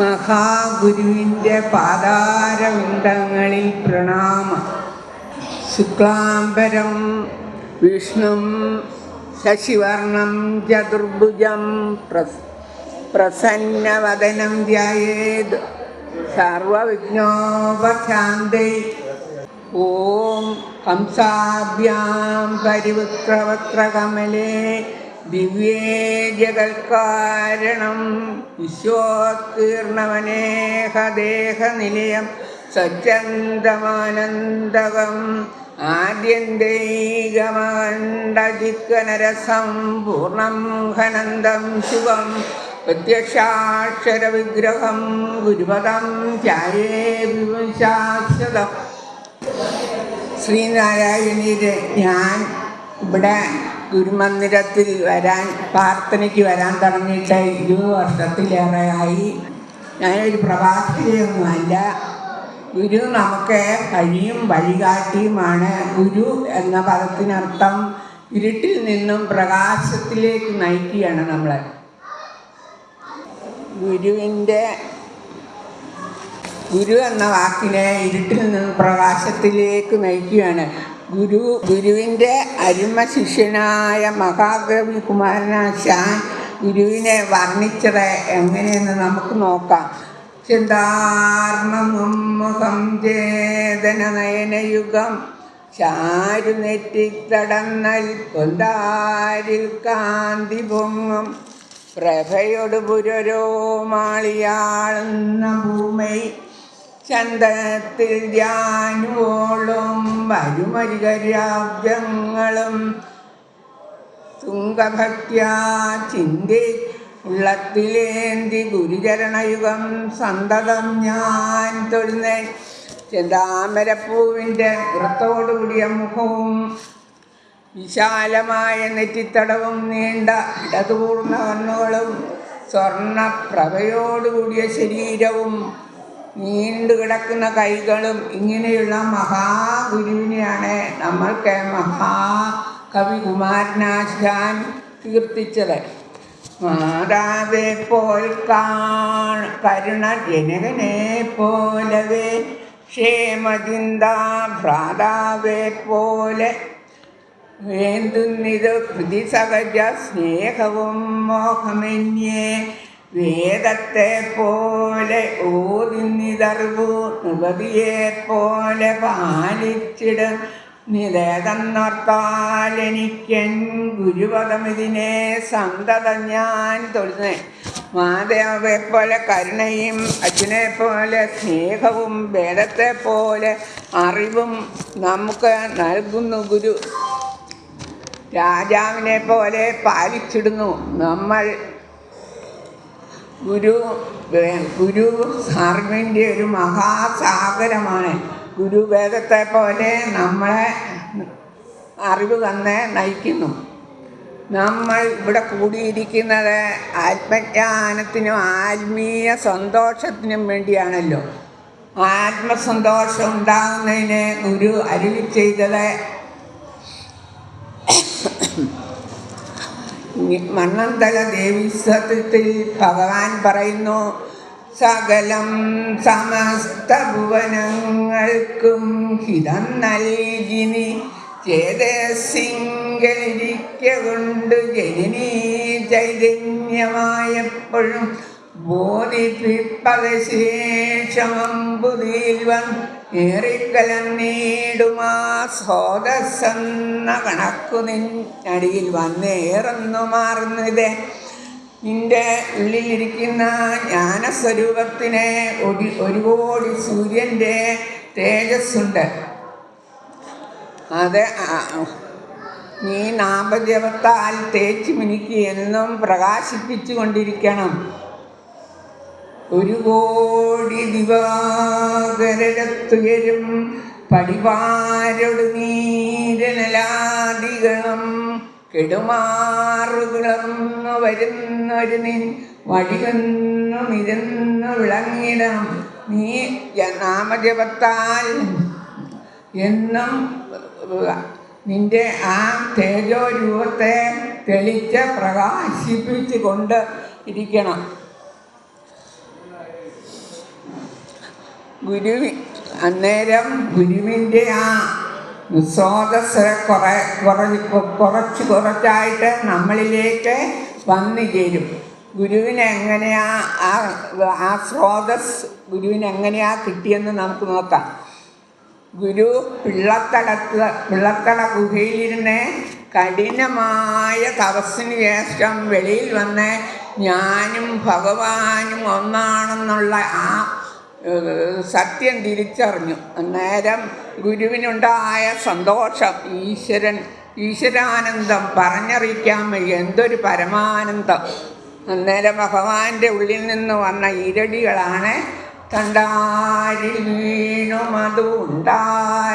മഹാഗുരുവിന്റെ പാതാരവിന്ദങ്ങളിൽ പ്രണാമ. ശുക്ലാംബരം വിഷ്ണും ശശിവർണം ചതുർഭുജം press പ്രസന്നവദനം ധ്യായേത് സർവവിഘ്നോപശാന്തൈ. ഓം ഹംസാഭ്യാം പരിവക്രവക്രകമലേ ദിവ്യേ ജഗൽക്കാരണം വിശ്വോത്കീർണവനേഹദേഹനിലയം സച്ചന്തമാനന്ദകം ആദ്യന്തൈകമണ്ഡജിക്കനരസം പൂർണം ഹനന്തം ശിവം പ്രത്യക്ഷാക്ഷരവിഗ്രഹം ഗുരുപദം ചാരേ വിശാശ്വതം ശ്രീനാരായണീരെ ഞാൻ ഇവിടെ ഗുരുമന്ദിരത്തിൽ വരാൻ പ്രാർത്ഥനയ്ക്ക് വരാൻ തുടങ്ങിയിട്ട് ഇരുപത് വർഷത്തിലേറെയായി. ഞാനൊരു പ്രവാസിയൊന്നുമല്ല ഗുരു നമുക്ക് വഴിയും വഴികാട്ടിയുമാണ്. ഗുരു എന്ന പദത്തിനർത്ഥം ഇരുട്ടിൽ നിന്നും പ്രകാശത്തിലേക്ക് നയിക്കുകയാണ് നമ്മളെ. ഗുരുവിന്റെ ഗുരു എന്ന വാക്കിനെ ഇരുട്ടിൽ നിന്ന് പ്രകാശത്തിലേക്ക് നയിക്കുകയാണ്. ഗുരു ഗുരുവിന്റെ അരുമ ശിഷ്യനായ മഹാകവി കുമാരനാശാൻ ഗുരുവിനെ വർണിച്ചത് എങ്ങനെയെന്ന് നമുക്ക് നോക്കാം. ചേതന നയനയുഗം ചാരു നെറ്റിത്തടന്നൽ കൊന്താരിൽ കാന്തി പൊങ്ങും പ്രഭയോട് പുരരോ മാളിയാളുന്ന ഭൂമി ചന്ദനത്തിൽ ധ്യാനുവോളും വരുമരികരാവ്യങ്ങളും തുങ്കഭക്യ ചിന്തി ഉള്ളത്തിലേന്തി ഗുരുചരണയുഗം സന്തതം ഞാൻ തൊഴുന്നേ. ചെന്താമരപ്പൂവിന്റെ വൃത്തോടുകൂടിയ മുഖവും വിശാലമായ നെറ്റിത്തടവും നീണ്ട ഇടതൂർന്ന കണ്ണുകളും സ്വർണപ്രഭയോടുകൂടിയ ശരീരവും നീണ്ടു കിടക്കുന്ന കൈകളും ഇങ്ങനെയുള്ള മഹാഗുരുവിനെയാണ് നമ്മൾക്ക് മഹാകവി കുമാരനാശാൻ കീർത്തിച്ചത്. മാതാവെ പോൽ കരുണ ജനകനെ പോലവേ ക്ഷേമചിന്താ ഭ്രാതാവെ പോലെ. വേണ്ടുന്നിത് പ്രതിസഹജ സ്നേഹവും മോഹമന്യേ വേദത്തെ പോലെ ഓതിന്നിതറിവു നൃപതിയെ പോലെ പാലിച്ചിട നിതേതന്നോർത്താൽ എനിക്കൻ ഗുരുപദമിതിനെ സന്തതം ഞാൻ തൊഴുന്നേ. മാതാവെ പോലെ കരുണയും അച്ഛനെ പോലെ സ്നേഹവും വേദത്തെ പോലെ അറിവും നമുക്ക് നൽകുന്നു ഗുരു. രാജാവിനെ പോലെ പാലിച്ചിടുന്നു നമ്മൾ ഗുരു ഗുരു അറിവിന്റെ ഒരു മഹാസാഗരമാണ്. ഗുരു വേദത്തെ പോലെ നമ്മളെ അറിവ് തന്നെ നയിക്കുന്നു. നമ്മൾ ഇവിടെ കൂടിയിരിക്കുന്നത് ആത്മജ്ഞാനത്തിനും ആത്മീയ സന്തോഷത്തിനും വേണ്ടിയാണല്ലോ. ആത്മസന്തോഷം ഉണ്ടാകുന്നതിന് ഗുരു അരുളി ചെയ്തത് മണ്ണന്തല ദേവീസ്വത്തിൽ ഭഗവാൻ പറയുന്നു സകലം സമസ്ത ഭുവനങ്ങൾക്കും ഹിതം നൽകിനി. ചേതസിംഗലിരിക്ക ജനി ചൈതന്യമായപ്പോഴും ബോധിപ്പിപ്പകശേഷമമ്പുതിയിൽ വന്ന് ഏറിക്കലം നേടുമാ സ്രോതസ്സെന്ന കണക്കു നിന്നടിയിൽ വന്നേറുന്നു മാറുന്നത് നിന്റെ ഉള്ളിലിരിക്കുന്ന ജ്ഞാനസ്വരൂപത്തിന് ഒരു ഒരു സൂര്യന്റെ തേജസ്സുണ്ട്. അത് നീ നാമജപത്താൽ തേച്ച് മിനുക്കി എന്നും പ്രകാശിപ്പിച്ചു കൊണ്ടിരിക്കണം ഒരു കോടി ദിവാകരത്തുയരും പടിവാരൊടു നീരനലാദികളും കെടുമാറുകളർന്നു വരുന്നൊരു നിൻ വഴികന്നു നിരന്നു വിളങ്ങിടം നീ നാമജപത്താൽ എന്നും നിന്റെ ആ തേജോരൂപത്തെ തെളിച്ച് പ്രകാശിപ്പിച്ചുകൊണ്ട് ഇരിക്കണം. ഗുരു അന്നേരം ഗുരുവിന്റെ ആ സ്രോതസ്സരെ കുറെ കുറഞ്ഞ് കുറച്ച് കുറച്ചായിട്ട് നമ്മളിലേക്ക് വന്നു ചേരും. ഗുരുവിന് എങ്ങനെയാ ആ ആ സ്രോതസ് ഗുരുവിന് എങ്ങനെയാ കിട്ടിയെന്ന് നമുക്ക് നോക്കാം. ഗുരു പിള്ളത്തടത്ത് പിള്ളത്തട ഗുഹയിലിരുന്ന് കഠിനമായ തപസ്സിന് ശേഷം വെളിയിൽ വന്ന് ഞാനും ഭഗവാനും ഒന്നാണെന്നുള്ള ആ സത്യം തിരിച്ചറിഞ്ഞു. അന്നേരം ഗുരുവിനുണ്ടായ സന്തോഷം ഈശ്വരൻ ഈശ്വരാനന്ദം പറഞ്ഞറിയിക്കാൻ വയ്യ. എന്തൊരു പരമാനന്ദം. അന്നേരം ഭഗവാന്റെ ഉള്ളിൽ നിന്ന് വന്ന ഇരടികളാണ് തണ്ടാരിൽ വീണുമതു ഉണ്ടാരമിക്കുമൊരു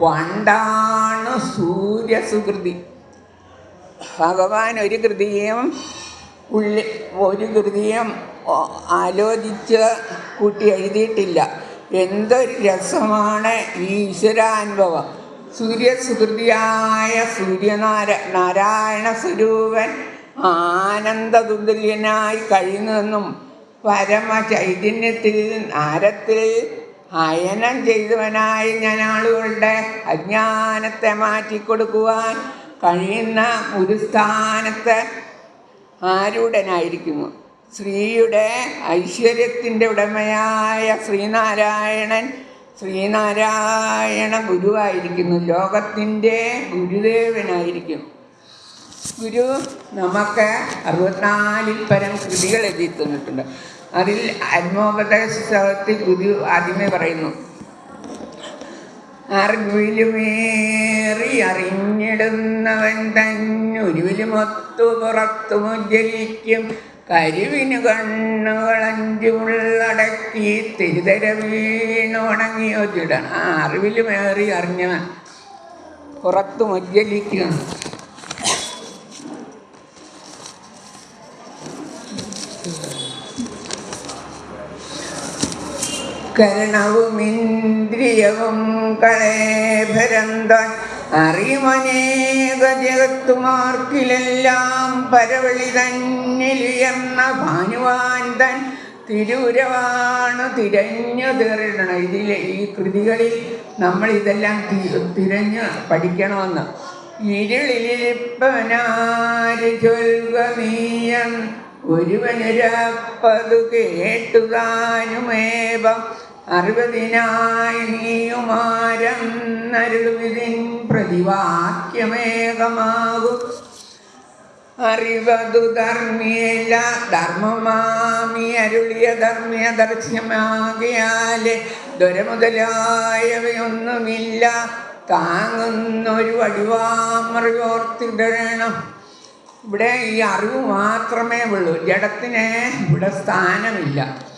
പണ്ടാണ് സൂര്യസുകൃതി ഭഗവാൻ ഒരു കൃതിയും ഉള്ളി ഒരു കൃതിയും ആലോചിച്ച് കൂട്ടി എഴുതിയിട്ടില്ല. എന്തൊരു രസമാണ് ഈ ഈശ്വരാനുഭവം. സൂര്യസുഹൃതിയായ സൂര്യനാര നാരായണ സ്വരൂപൻ ആനന്ദതുല്യനായി കഴിയുന്നതെന്നും പരമ ചൈതന്യത്തിൽ നാരത്തിൽ അയനം ചെയ്തവനായ ഞാൻ ആളുകളുടെ അജ്ഞാനത്തെ മാറ്റിക്കൊടുക്കുവാൻ കഴിയുന്ന ഒരു സ്ഥാനത്ത് ആരൂഢനായിരിക്കുന്നു. ശ്രീയുടെ ഐശ്വര്യത്തിന്റെ ഉടമയായ ശ്രീനാരായണൻ ശ്രീനാരായണ ഗുരുവായിരിക്കുന്നു. ലോകത്തിന്റെ ഗുരുദേവനായിരിക്കും ഗുരു നമുക്ക് അറുപത്തിനാലിൽ പരം കൃതികൾ എഴുതി തന്നിട്ടുണ്ട് അതിൽ ആത്മോപദേശത്തിൽ ഗുരു ആദ്യമേ പറയുന്നു. അറിവിലുമേറി അറിഞ്ഞിടുന്നവൻ തന്നൊരുവിലുമൊത്തു പുറത്തു മുജ്ജലിക്കും കരുവിനു കണ്ണുകളഞ്ചുള്ളടക്കി തിരുതര വീണുണങ്ങിയോച്ചിടണം ആ അറിവിലുമേറി അറിഞ്ഞവൻ പുറത്തു മുജ്ജലിക്കുന്നു കരണവും ഇന്ദ്രിയവും കളേഭരന്തൻ അറിമനേക ജഗത്തുമാർക്കിലെല്ലാം പരവളി തന്നിലുയർന്ന ഭാനുവാൻ തൻ തിരൂരവാണ് തിരഞ്ഞു തീർക്കണം ഇതിൽ ഈ കൃതികളിൽ നമ്മൾ ഇതെല്ലാം തിരഞ്ഞു പഠിക്കണമെന്ന്. ഇരുളിലിപ്പനാര് നീയൻ കേട്ടുതാനുമേവം അറുപതിനായി നീയുമാരെന്നരുളുവിതിൻ പ്രതിവാക്യമേകമാകും. അറിവതു ധർമ്മിയല്ല ധർമ്മമാമി അരുളിയ ധർമ്മിയ ദർശനമാകിയാൽ ദുരമുതലായവയൊന്നുമില്ല. താങ്ങുന്നൊരു വടിവാമറിയോർത്തിടണം. ഇവിടെ ഈ അറിവ് മാത്രമേ ഉള്ളൂ. ജഡത്തിന് ഇവിടെ സ്ഥാനമില്ല.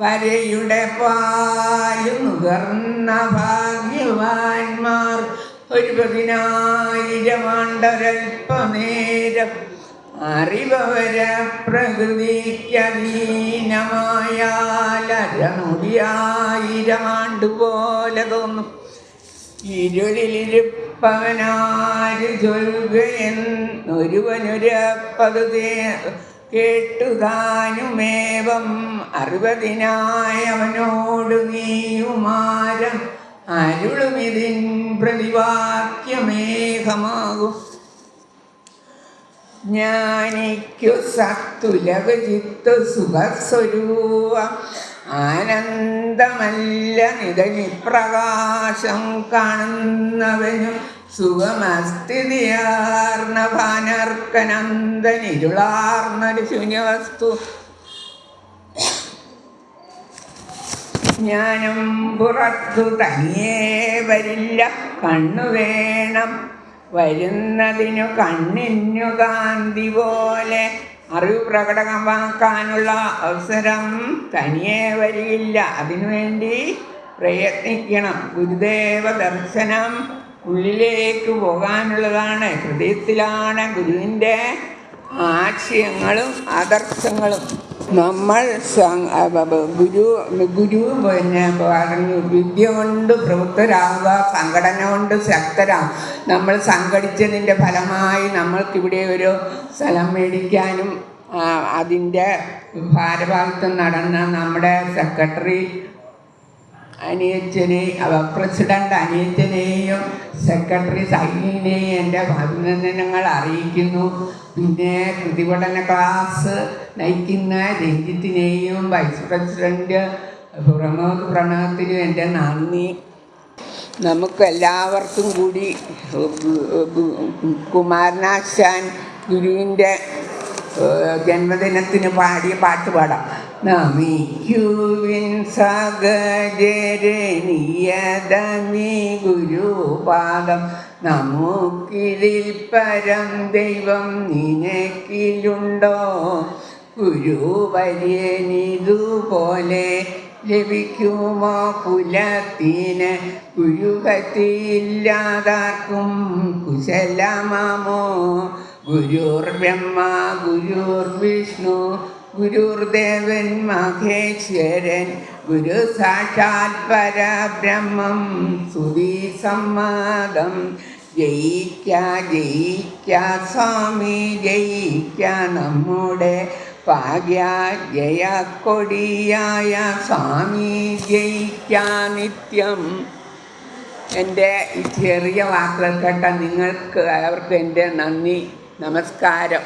വരയുടെ പാൽ നുകർന്ന ഭാഗ്യവാന്മാർ. ഒരു പതിനായിരം ആണ്ടൊരൽപ്പനേരം അറിവവര പ്രകൃതിക്കധീനമായാലരനൊടിയായിരം ആണ്ടുപോലെ തോന്നും. ഇരുളിലിരുപ്പവനാര് ചൊൽകയെന്നൊരുവനൊരപ്പത് കേട്ടുതാനുമേവം അറുപതിനായവനോട് നീയുമാരം അരുളുമിതിൻ പ്രതിവാക്യമേഘമാകും. ജ്ഞാനിക്കു സത്തുലക സുഖസ്വരൂപം സുഖസ്വരൂപ ആനന്ദമല്ല നിതനിപ്രകാശം കാണുന്നവനും സുഖമസ്ഥിതിയാർന്ന ഭാനർക്കനന്ദനിരുളാർന്നൊരു ശൂന്യവസ്തു. ജ്ഞാനം പുറത്തു തനിയേ വരില്ല. കണ്ണു വേണം വരുന്നതിനു കണ്ണിനു കാന്തി പോലെ അറിവ് പ്രകടമാക്കാനുള്ള അവസരം തനിയെ വരിയില്ല. അതിനുവേണ്ടി പ്രയത്നിക്കണം. ഗുരുദേവ ദർശനം ഉള്ളിലേക്ക് പോകാനുള്ളതാണ്. ഹൃദയത്തിലാണ് ഗുരുവിന്റെ ആശയങ്ങളും ആദർശങ്ങളും. നമ്മൾ ഗുരു ഗുരു പിന്നെ പറഞ്ഞു വിദ്യ കൊണ്ട് പ്രവൃത്തരാകുക സംഘടന കൊണ്ട് ശക്തരാകും നമ്മൾ സംഘടിച്ചതിന്റെ ഫലമായി നമ്മൾക്കിവിടെ ഒരു സ്ഥലം മേടിക്കാനും അതിന്റെ ഭാരവാഹിത്വം നടന്ന നമ്മുടെ സെക്രട്ടറി അനിയച്ചനെ പ്രസിഡന്റ് അനിയച്ചനെയും സെക്രട്ടറി സൈനിനെയും എന്റെ അഭിനന്ദനങ്ങൾ അറിയിക്കുന്നു പിന്നെ കൃതിപഠന ക്ലാസ് നയിക്കുന്ന രഞ്ജിത്തിനെയും വൈസ് പ്രസിഡന്റ് പ്രമോദ് പ്രണവത്തിനും എന്റെ നന്ദി നമുക്ക് എല്ലാവർക്കും കൂടി കുമാരനാശാൻ ഗുരുവിന്റെ ജന്മദിനത്തിന് പാടിയ പാട്ട് പാടാം. നമിക്കുവിൻ സഗജരനീയതമീ ഗുരുപാദം. നമുക്കിതിൽ പരം ദൈവം നിനക്കിലുണ്ടോ? ഗുരുവര്യനിതുപോലെ ലഭിക്കുമോ? കുലത്തിന് ഗുരുഗതിയില്ലാതാർക്കും കുശലമാമോ? ഗുരുർ ബ്രഹ്മ ഗുരുർ വിഷ്ണു ഗുരുർദേവൻ മഹേശ്വരൻ ഗുരു സാക്ഷാത് പരബ്രഹ്മം സുതി സമ്മതം ജയിക്ക ജയിക്ക സ്വാമി ജയിക്ക നമ്മുടെ ഭാഗ്യ ജയ കൊടിയായ സ്വാമി ജയിക്ക നിത്യം. എന്റെ ഈ ചെറിയ വാക്കുകൾ കേട്ട നിങ്ങൾക്ക് അവർക്ക് എന്റെ നന്ദി നമസ്കാരം